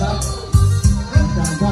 ครับ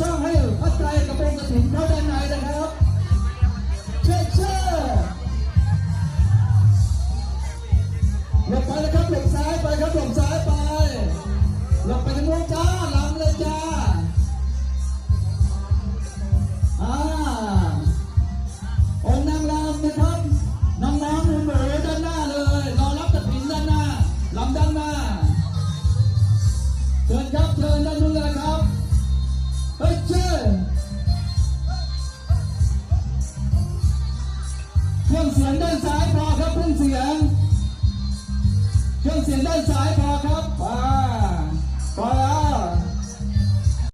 ช่องให้พัดใจกระโปรงกระถิ่นเข้าด้านในนะครับเช็ดเชื่อหลบไปนะครับหลบซ้ายไปครับหลบซ้ายไปหลบไปทางโน้นจ้าหลังเลยจ้า เสียงด้านซ้ายพอครับ